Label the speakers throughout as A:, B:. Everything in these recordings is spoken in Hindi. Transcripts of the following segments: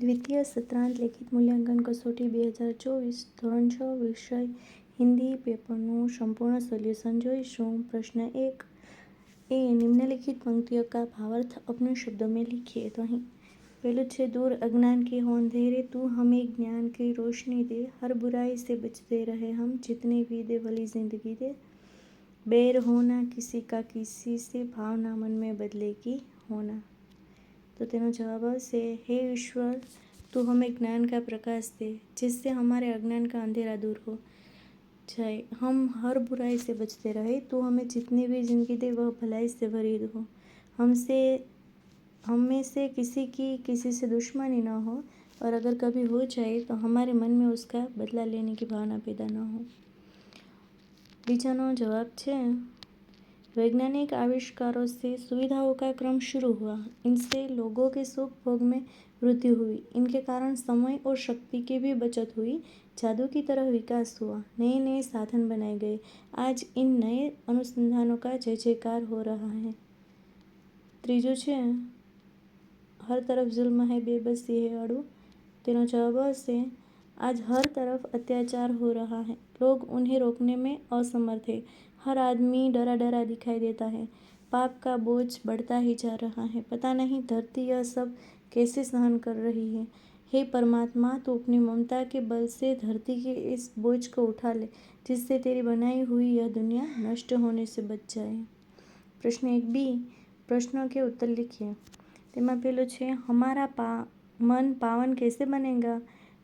A: द्वितीय सत्रांत लिखित मूल्यांकन कसोटी बेहजार चौबीस धोरण छ विषय हिंदी पेपरन संपूर्ण सोल्यूशन जीशूँ प्रश्न एक ए निम्नलिखित पंक्तियों का भावार्थ अपने शब्दों में लिखिए तो अं पहलू छे दूर अज्ञान के हो अंधेरे तू हमें ज्ञान की रोशनी दे हर बुराई से बचते रहे हम जितने भी दे वाली ज़िंदगी दे बैर होना किसी का किसी से भावना मन में बदले की होना तो तेनो जवाब આવશે हे ईश्वर तू हमें ज्ञान का प्रकाश दे जिससे हमारे अज्ञान का अंधेरा दूर हो जाए हम हर बुराई से बचते रहे तू हमें जितनी भी जिंदगी दे वह भलाई से भरी हो हमसे हम में से किसी की किसी से दुश्मनी न हो और अगर कभी हो जाए तो हमारे मन में उसका बदला लेने की भावना पैदा न हो बीजानो जवाब है वैज्ञानिक आविष्कारों से सुविधाओं का क्रम शुरू हुआ इनसे लोगों के सुख भोग में वृद्धि हुई इनके कारण समय और शक्ति की भी बचत हुई जादू की तरह विकास हुआ नए नए साधन बनाए गए आज इन नए अनुसंधानों का जय जयकार हो रहा है ત્રીજું છે હર તરફ जुल्म है बेबसी है વાળું તેનો જવાબ હશે आज हर तरफ अत्याचार हो रहा है लोग उन्हें रोकने में असमर्थ है हर आदमी डरा डरा दिखाई देता है पाप का बोझ बढ़ता ही जा रहा है पता नहीं धरती यह सब कैसे सहन कर रही है हे परमात्मा तो अपनी ममता के बल से धरती के इस बोझ को उठा ले जिससे तेरी बनाई हुई यह दुनिया नष्ट होने से बच जाए प्रश्न एक बी प्रश्नों के उत्तर लिखिए તેમાં પેલું છે हमारा पा मन पावन कैसे बनेगा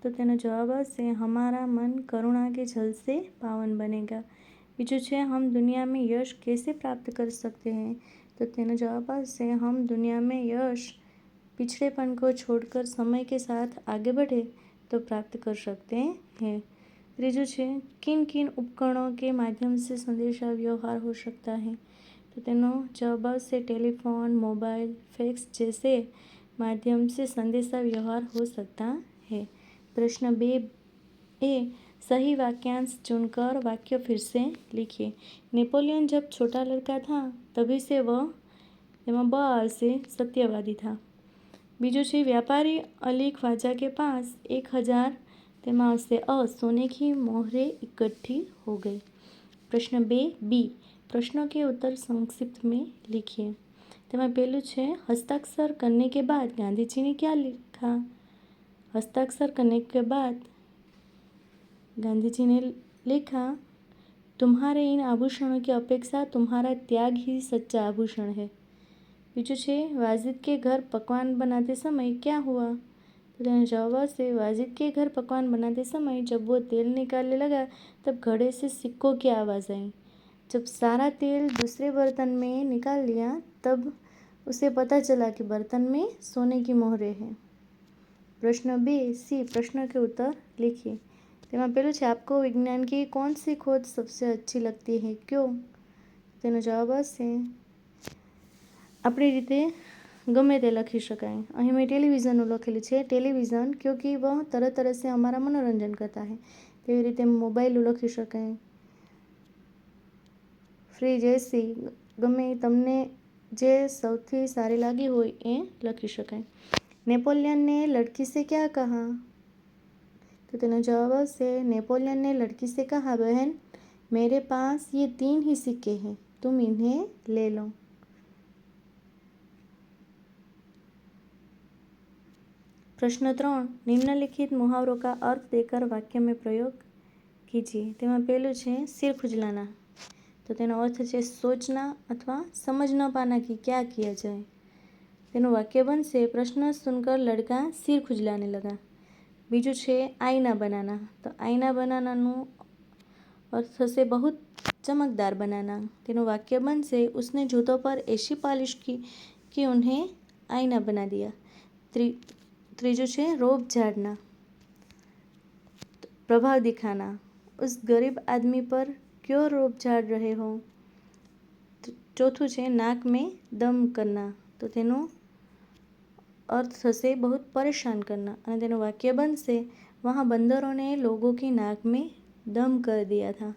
A: तो તેનો જવાબ હશે हमारा मन करुणा के जल से पावन बनेगा બીજું છે हम दुनिया में यश कैसे प्राप्त कर सकते हैं तो તેનો જવાબ હશે हम दुनिया में यश पिछड़ेपन को छोड़कर समय के साथ आगे बढ़े तो प्राप्त कर सकते हैं ત્રીજું છે किन किन उपकरणों के माध्यम से संदेशा व्यवहार हो सकता है तो તેનો જવાબ આવશે टेलीफोन मोबाइल फैक्स जैसे माध्यम से संदेशा व्यवहार हो सकता है प्रश्न बे ए सही वाक्यांश चुनकर वाक्य फिर से लिखिए नेपोलियन जब छोटा लड़का था तभी से वह એમાં બ આવશે સત્યવાદી था બીજું છે व्यापारी अली ख्वाजा के पास एक हज़ार તેમાં આવશે અ सोने की मोहरें इकट्ठी हो गई प्रश्न बे बी प्रश्नों के उत्तर संक्षिप्त में लिखिए તેમાં પેલું છે हस्ताक्षर करने के बाद गांधी जी ने क्या लिखा हस्ताक्षर करने के बाद गांधी जी ने लिखा, तुम्हारे इन आभूषणों की अपेक्षा तुम्हारा त्याग ही सच्चा आभूषण है। बीजू છે वाजिद के घर पकवान बनाते समय क्या हुआ? तो जवाब से वाजिद के घर पकवान बनाते समय जब वो तेल निकालने लगा, तब घड़े से सिक्कों की आवाज़ आई। जब सारा तेल दूसरे बर्तन में निकाल लिया, तब उसे पता चला कि बर्तन में सोने की मोहरें हैं। प्रश्न बी, सी, प्रश्न के उत्तर लिखिए। તેમાં પેલું છે आपको विज्ञान की कौन सी खोज सबसे अच्छी लगती है क्यों તેનો જવાબ હશે આપણી રીતે ગમે તે લખી શકાય અહીં મેં ટેલિવિઝનનું લખેલું છે ટેલિવિઝન क्योंकि वह तरह तरह से हमारा मनोरंजन करता है તેવી રીતે મોબાઈલ લખી શકાય ફ્રીજ એસી ગમે તમને જે સૌથી સારી લાગી હોય એ લખી શકાય नेपोलियन ने लड़की से क्या कहा तो तेना जवाब से नेपोलियन ने लड़की से कहा, बहन, मेरे पास ये तीन ही सिक्के हैं, तुम इन्हें ले लो। प्रश्न त्रोण, निम्नलिखित मुहावरों का अर्थ देकर वाक्य में प्रयोग कीजिए। तो पहलू है सिर खुजलाना। तो तेना अर्थ है सोचना अथवा समझ न पाना कि क्या किया जाए। तेनु वाक्य बन से प्रश्न सुनकर लड़का सिर खुजलाने लगा। બીજું છે આઈના બનાના. તો આઈના બનાનાનું અર્થ થશે બહુ ચમકદાર બનાના તેનું વાક્ય બનશે, ઉસને જૂતો પર એસી પાલિશ કી, કે ઉન્હે આઈના બના દિયા ત્રી, ત્રીજું છે રોપ ઝાડના પ્રભાવ દિખાના. ઉસ ગરીબ આદમી પર ક્યો રોપ ઝાડ રહે હો? ચોથું છે, નાક મેં દમ કરના તો તેનું अर्थ થશે बहुत परेशान करना અને તેનું વાક્ય બનશે वहाँ बंदरों ने लोगों की नाक में दम कर दिया था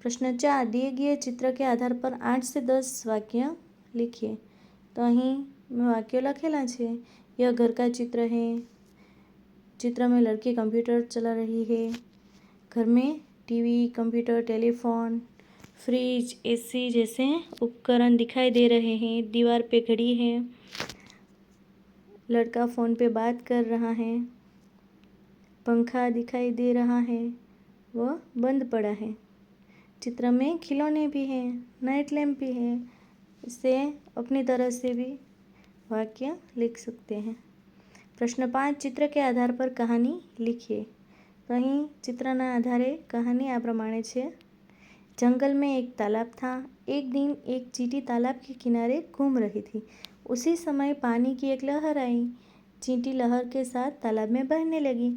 A: प्रश्न चार दिए गए चित्र के आधार पर आठ से दस वाक्य लिखिए तो અહીં મેં વાક્યો લખેલા છે यह घर का चित्र है चित्र में लड़की कंप्यूटर चला रही है घर में TV computer telephone fridge AC जैसे उपकरण दिखाई दे रहे हैं दीवार पे घड़ी है लड़का फ़ोन पे बात कर रहा है पंखा दिखाई दे रहा है वह बंद पड़ा है चित्र में खिलौने भी हैं नाइट लैम्प भी है इसे अपनी तरह से भी वाक्य लिख सकते हैं પ્રશ્ન પાંચ ચિત્ર કે આધાર પર કહાની લીખીએ તો અહીં ચિત્રના આધારે કહાની આ પ્રમાણે છે जंगल में एक तालाब था एक दिन एक चींटी तालाब के किनारे घूम रही थी उसी समय पानी की एक लहर आई। चींटी लहर के साथ तालाब में बहने लगी।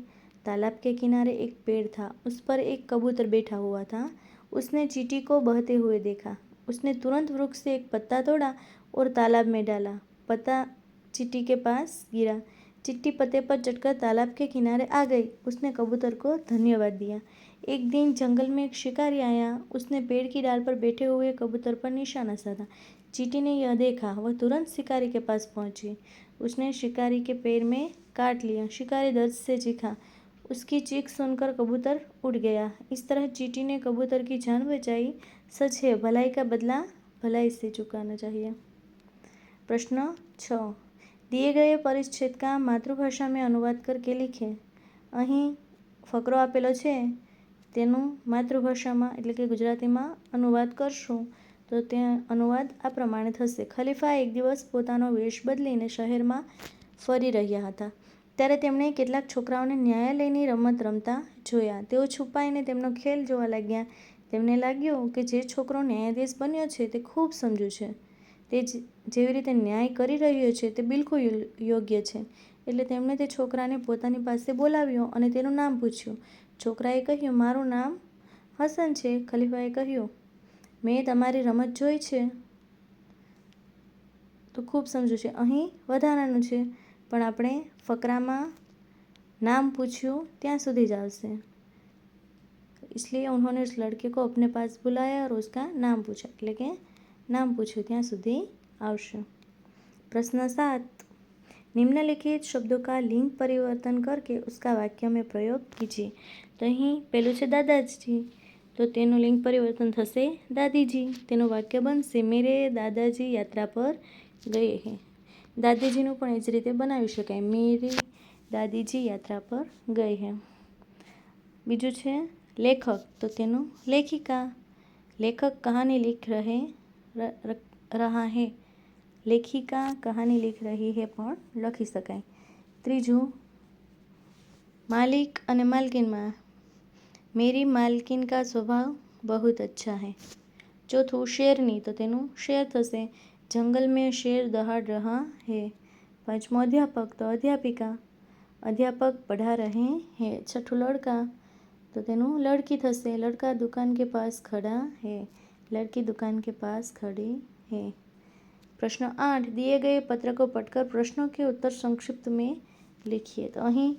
A: तालाब के किनारे एक पेड़ था। उस पर एक कबूतर बैठा हुआ था। उसने चींटी को बहते हुए देखा। उसने तुरंत वृक्ष से एक पत्ता तोड़ा और तालाब में डाला। पत्ता चिट्टी के पास गिरा। चिट्टी पत्ते पर चटकर तालाब के किनारे आ गई। उसने कबूतर को धन्यवाद दिया। एक दिन जंगल में एक शिकारी आया उसने पेड़ की डाल पर बैठे हुए कबूतर पर निशाना साधा चीटी ने यह देखा वह तुरंत शिकारी के पास पहुंची उसने शिकारी के पैर में काट लिया शिकारी दर्द से चीखा उसकी चीख सुनकर कबूतर उड़ गया इस तरह चीटी ने कबूतर की जान बचाई सच है भलाई का बदला भलाई से चुकाना चाहिए प्रश्न छ दिए गए परिच्छेद का માતૃભાષા મેં અનુવાદ કરકે લીખે અહીં ફકરો આપેલો છે તેનું માતૃભાષામાં, એટલે કે ગુજરાતીમાં અનુવાદ કરશું, તો તે અનુવાદ આ પ્રમાણે થશે. ખલીફા એક દિવસ પોતાનો વેશ બદલીને શહેરમાં ફરી રહ્યા હતા. ત્યારે તેમણે કેટલાક છોકરાઓને ન્યાયાલયની રમત રમતા જોયા. તેઓ છુપાઈને તેમનો ખેલ જોવા લાગ્યા. તેમને લાગ્યું કે જે છોકરો ન્યાયાધીશ બન્યો છે તે ખૂબ સમજુ છે. તે જેવી રીતે ન્યાય કરી રહ્યો છે તે બિલકુલ યોગ્ય છે. એટલે તેમણે તે છોકરાને પોતાની પાસે બોલાવ્યો અને તેનું નામ પૂછ્યું. છોકરાએ કહ્યું મારું નામ હસન છે ખલીફાએ કહ્યું મેં તમારી રમત જોઈ છે તો ખૂબ સમજુ છે અહીં વધારાનું છે પણ આપણે ફકરામાં નામ પૂછ્યું ત્યાં સુધી જ આવશે इसलिए उन्होंने उस लड़के को अपने पास बुलाया और उसका नाम पूछा એટલે કે નામ પૂછ્યું ત્યાં સુધી આવશે प्रश्न सात निम्नलिखित शब्दों का लिंग परिवर्तन करके उसका वाक्य में प्रयोग कीजिए તો અહીં પહેલું છે દાદાજી તો તેનું લિંગ પરિવર્તન થશે દાદીજી તેનું વાક્ય બનશે મેરે દાદાજી યાત્રા પર ગયે હે દાદીજીનું પણ એ જ રીતે બનાવી શકાય મેરી દાદીજી યાત્રા પર ગઈ હે બીજું છે લેખક તો તેનું લેખિકા લેખક કહાની લીખ રહે रहा है લેખિકા કહાની લિખ રહી હે પણ લખી શકાય. ત્રીજું, માલિક અને માલકિનમાં મેરી માલકિન કા સ્વભાવ બહુ અચ્છા હૈ. ચોથું, શેરની તો તેનું શેર થશે. જંગલ મેં શેર દહાડ રહા હે. પાંચમો, અધ્યાપક તો અધ્યાપિકા. અધ્યાપક પઢા રહે હે. છઠ્ઠું, લડકા તો તેનું લડકી થશે. લડકા દુકાન કે પાસ ખડા હે. લડકી દુકાન કે પાસ ખડી હે. प्रश्न आठ, दिए गए पत्र को पढ़कर प्रश्नों के उत्तर संक्षिप्त में लिखिए। तो अं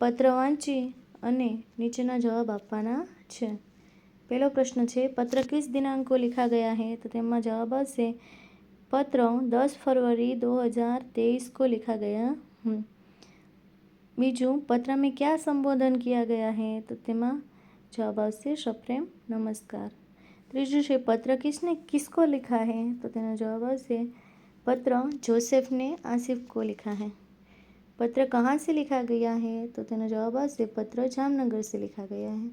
A: पत्र वाँची अने नीचेना जवाब आप पेलो प्रश्न है पत्र किस दिनांक को लिखा गया है तो तेम जवाब आ पत्र दस फरवरी 2023 को लिखा गया बीजू पत्र में क्या संबोधन किया गया है तो तेमा जवाब आ सप्रेम नमस्कार त्रीजो से पत्र किसने, किसको लिखा है? तो तेना जवाब से पत्र जोसेफ ने आसिफ को लिखा है। पत्र कहाँ से लिखा गया है? तो तेना जवाब से पत्र जामनगर से लिखा गया है।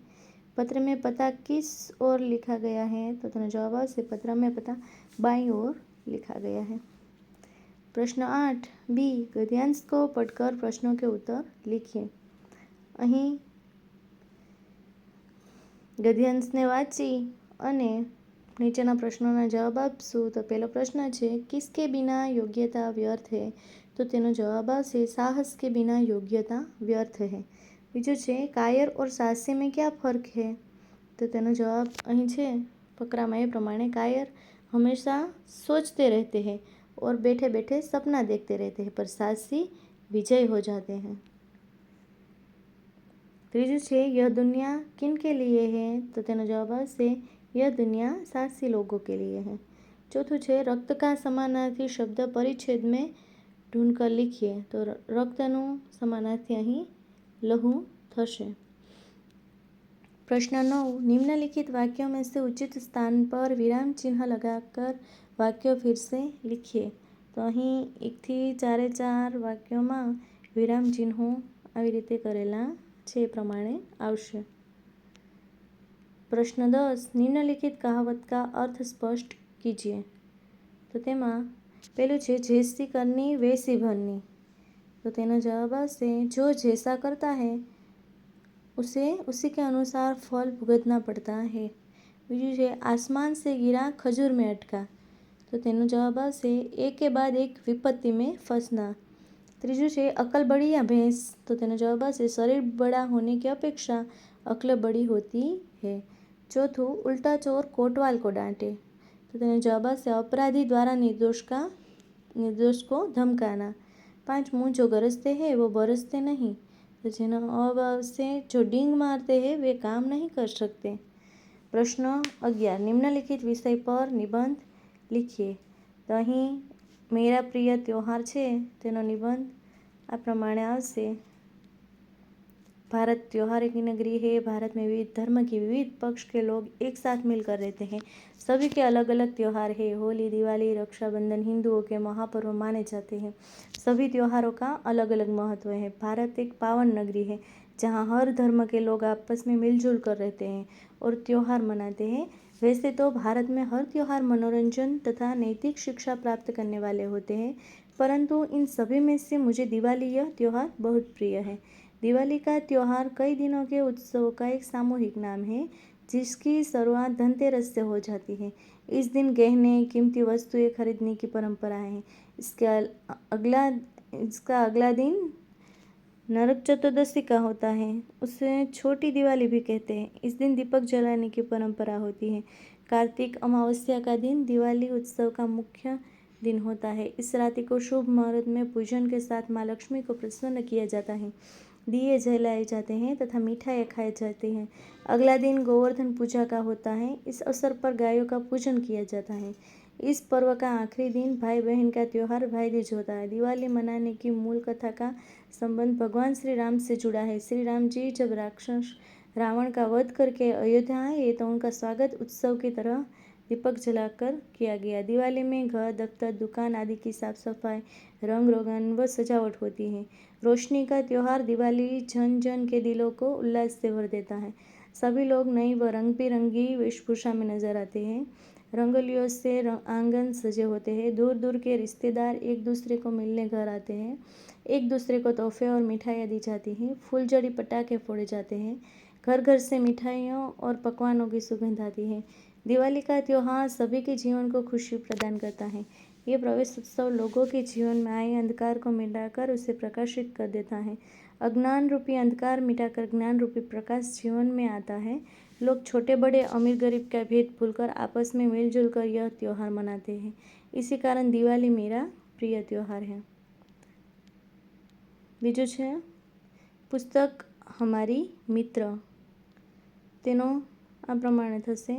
A: पत्र में पता किस ओर लिखा गया है? तो तेना जवाब से पत्र में पता बाई ओर लिखा गया है। प्रश्न आठ, बी गद्यांश को पढ़कर प्रश्नों के उत्तर लिखिए। अही, गद्यांश ने वाची। અને નીચેના પ્રશ્નોના જવાબ આપશું તો પહેલો પ્રશ્ન છે, કિસકે બિના યોગ્યતા વ્યર્થ હે? તો તેનો જવાબ આવશે, સાહસ કે બિના યોગ્યતા વ્યર્થ હે? બીજું છે, કાયર ઓર સાહસે મેં ક્યાં ફર્ક હે? તો તેનો જવાબ અહીં છે ફકરામાં એ પ્રમાણે કાયર હંમેશા સોચતે રહેતે હે ઓર બેઠે બેઠે સપના દેખતે રહેતે હે, પર સાહસી વિજય હો જાતે હે. ત્રીજું છે, યહ દુનિયા કિન કે લીએ હે? તો તેનો જવાબ આવશે यह दुनिया साहसी लोगों के लिए है चौथું છે રક્ત કા સમાનાર્થી શબ્દ પરિચ્છેદ મેં ઢૂંઢ કર લીખીએ તો રક્તનું સમાનાર્થી અહીં लघु थशे प्रश्न नौ निम्नलिखित वाक्यों में से उचित स्थान पर विराम चिन्ह लगाकर वाक्यों फिर से लिखिए તો અહીં એકથી ચારે ચાર વાક્યોમાં વિરામ ચિહ્નો આવી રીતે કરેલા છે એ પ્રમાણે આવશે प्रश्न दस निम्नलिखित कहावत का अर्थ स्पष्ट कीजिए। तो तेमा, पेलू है जैसी करनी, वैसी भरनी। तो तेना जवाब से जो जैसा करता है, उसे उसी के अनुसार फल भुगतना पड़ता है। बीजू है आसमान से गिरा खजूर में अटका। तो तेनो जवाब से एक के बाद एक विपत्ति में फंसना। तीजू से अकल बड़ी या भैंस? तो तेनो जवाब से शरीर बड़ा होने की अपेक्षा अकल बड़ी होती है। ચોથું, ઉલટા ચોર કોટવાલ કો ડાંટે તો તેનો જવાબ આવશે, અપરાધી દ્વારા નિર્દોષકા, નિર્દોષકો ધમકાના. પાંચ મું જો ગરજતે હે વો બરસતે નહીં. તો જેનો અબ આવશે, જો ડીંગ મારતે હે, વે કામ નહીં કર શકતે. પ્રશ્ન અગિયાર, નિમ્નલિખિત વિષય પર નિબંધ લખીએ. તો અહીં મેરા પ્રિય ત્યોહાર છે, તેનો નિબંધ આ પ્રમાણે આવશે. भारत त्योहार की नगरी है। भारत में विविध धर्म की विविध पक्ष के लोग एक साथ मिलकर रहते हैं। सभी के अलग अलग त्यौहार है। होली, दिवाली, रक्षाबंधन हिंदुओं के महापर्व माने जाते हैं। सभी त्योहारों का अलग अलग महत्व है। भारत एक पावन नगरी है, जहाँ हर धर्म के लोग आपस में मिलजुल कर रहते हैं और त्यौहार मनाते हैं। वैसे तो भारत में हर त्यौहार मनोरंजन तथा नैतिक शिक्षा प्राप्त करने वाले होते हैं। परंतु इन सभी में से मुझे दिवाली यह त्यौहार बहुत प्रिय है। दिवाली का त्यौहार कई दिनों के उत्सव का एक सामूहिक नाम है, जिसकी शुरुआत धनतेरस से हो जाती है। इस दिन गहने, कीमती वस्तुएँ खरीदने की परंपरा है। इसके अगला, इसका अगला दिन नरक चतुर्दशी का होता है। उसे छोटी दिवाली भी कहते हैं। इस दिन दीपक जलाने की परंपरा होती है। कार्तिक अमावस्या का दिन दिवाली उत्सव का मुख्य दिन होता है। इस राति को शुभ मुहूर्त में पूजन के साथ माँ लक्ष्मी को प्रसन्न किया जाता है। दिए जलाए जाते हैं तथा मिठाई खाए जाते हैं। अगला दिन गोवर्धन पूजा का होता है। इस अवसर पर गायों का पूजन किया जाता है। इस पर्व का आखिरी दिन भाई बहन का त्यौहार भाई दूज होता है। दिवाली मनाने की मूल कथा का संबंध भगवान श्री राम से जुड़ा है। श्री राम जी जब राक्षस रावण का वध करके अयोध्या आए तो उनका स्वागत उत्सव की तरह दीपक जलाकर किया गया। दिवाली में घर, दफ्तर, दुकान आदि की साफ़ सफ़ाई रंग रोगन व सजावट होती है। रोशनी का त्यौहार दिवाली जन जन के दिलों को उल्लास से भर देता है। सभी लोग नई व रंग बिरंगी वेशभूषा में नज़र आते हैं। रंगोलियों से रंग, आँगन सजे होते हैं। दूर दूर के रिश्तेदार एक दूसरे को मिलने घर आते हैं। एक दूसरे को तोहफे और मिठाइयाँ दी जाती हैं। फूलझड़ी पटाखे फोड़े जाते हैं। घर घर से मिठाइयों और पकवानों की सुगंध आती है। दिवाली का त्यौहार सभी के जीवन को खुशी प्रदान करता है ये प्रवेश उत्सव लोगों के जीवन में आए अंधकार को मिटाकर उसे प्रकाशित कर देता है अज्ञान रूपी अंधकार मिटाकर ज्ञान रूपी प्रकाश जीवन में आता है लोग छोटे बड़े अमीर गरीब का भेद भूलकर आपस में मिलजुल कर यह त्यौहार मनाते हैं इसी कारण दिवाली मेरा प्रिय त्यौहार है બીજું છે પુસ્તક हमारी मित्र તેનો આ પ્રમાણે થશે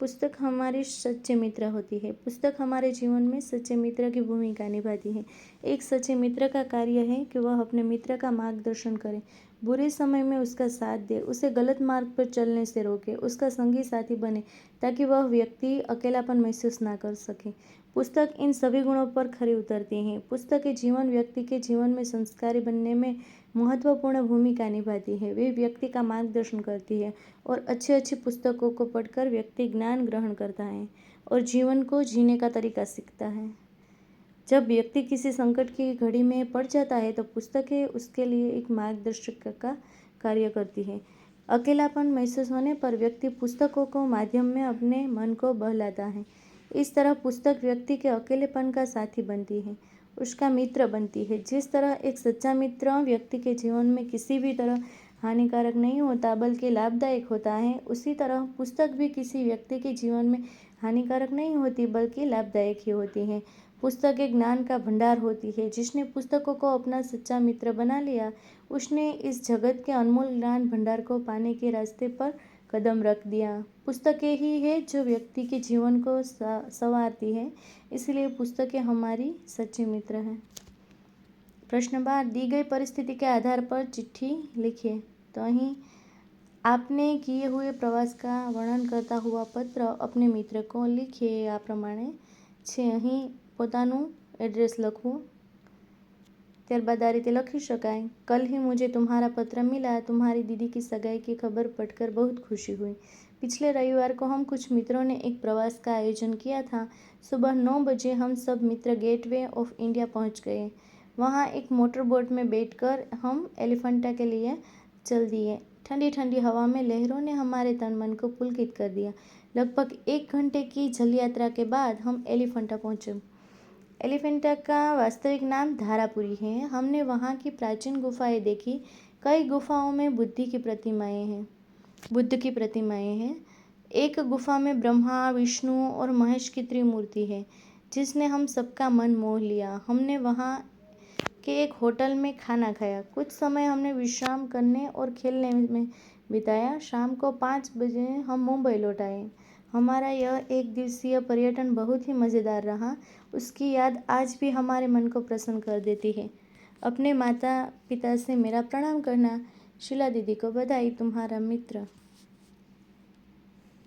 A: पुस्तक हमारी सच्चे मित्र होती है। पुस्तक हमारे जीवन में सच्चे मित्र की भूमिका निभाती है। एक सच्चे मित्र का कार्य है कि वह अपने मित्र का मार्गदर्शन करे। बुरे समय में उसका साथ दे, उसे गलत मार्ग पर चलने से रोके, उसका संगी साथी बने, ताकि वह व्यक्ति अकेलापन महसूस ना कर सके। पुस्तक इन सभी गुणों पर खरी उतरती हैं। पुस्तक जीवन व्यक्ति के जीवन में संस्कारी बनने में महत्वपूर्ण भूमिका निभाती है। वे व्यक्ति का मार्गदर्शन करती है और अच्छी अच्छी पुस्तकों को पढ़कर व्यक्ति ज्ञान ग्रहण करता है और जीवन को जीने का तरीका सीखता है। जब व्यक्ति किसी संकट की घड़ी में पड़ जाता है तो पुस्तकें उसके लिए एक मार्गदर्शक का कार्य करती है। अकेलापन महसूस होने पर व्यक्ति पुस्तकों को माध्यम में अपने मन को बहलाता है। इस तरह पुस्तक व्यक्ति के अकेलेपन का साथी बनती है। उसका मित्र बनती है। जिस तरह एक सच्चा मित्र व्यक्ति के जीवन में किसी भी तरह हानिकारक नहीं होता, बल्कि लाभदायक होता है, उसी तरह पुस्तक भी किसी व्यक्ति के जीवन में हानिकारक नहीं होती, बल्कि लाभदायक ही होती है। पुस्तक एक ज्ञान का भंडार होती है। जिसने पुस्तकों को अपना सच्चा मित्र बना लिया, उसने इस जगत के अनमोल ज्ञान भंडार को पाने के रास्ते पर कदम रख दिया। पुस्तकें ही है जो व्यक्ति के जीवन को संवारती है, इसलिए पुस्तकें हमारी सच्ची मित्र हैं। प्रश्न बार, दी गई परिस्थिति के आधार पर चिट्ठी लिखिए। तो अं आपने किए हुए प्रवास का वर्णन करता हुआ पत्र अपने मित्र को लिखिए आ प्रमाणे। छे અહીં पोता एड्रेस લખવું ત્યારબાદ આ રીતે લખી શકાય कल ही मुझे तुम्हारा पत्र मिला तुम्हारी दीदी की सगाई की खबर पढ़कर बहुत खुशी हुई पिछले रविवार को हम कुछ मित्रों ने एक प्रवास का आयोजन किया था सुबह नौ बजे हम सब मित्र गेटवे ऑफ इंडिया पहुंच गए वहां एक मोटर बोट में बैठकर हम एलिफेंटा के लिए चल दिए ठंडी ठंडी हवा में लहरों ने हमारे तन मन को पुलकित कर दिया लगभग एक घंटे की जल यात्रा के बाद हम एलिफेंटा पहुंचे एलिफेंटा का वास्तविक नाम धारापुरी है। हमने वहाँ की प्राचीन गुफाएँ देखी। कई गुफाओं में बुद्धि की प्रतिमाएँ हैं। बुद्ध की प्रतिमाएँ हैं। एक गुफा में ब्रह्मा, विष्णु और महेश की त्रिमूर्ति है, जिसने हम सबका मन मोह लिया। हमने वहाँ के एक होटल में खाना खाया। कुछ समय हमने विश्राम करने और खेलने में बिताया। शाम को पाँच बजे हम मुंबई लौट आए। हमारा यह एक दिवसीय पर्यटन बहुत ही मज़ेदार रहा। उसकी याद आज भी हमारे मन को प्रसन्न कर देती है। अपने माता पिता से मेरा प्रणाम करना, शिला दीदी को बधाई, तुम्हारा मित्र।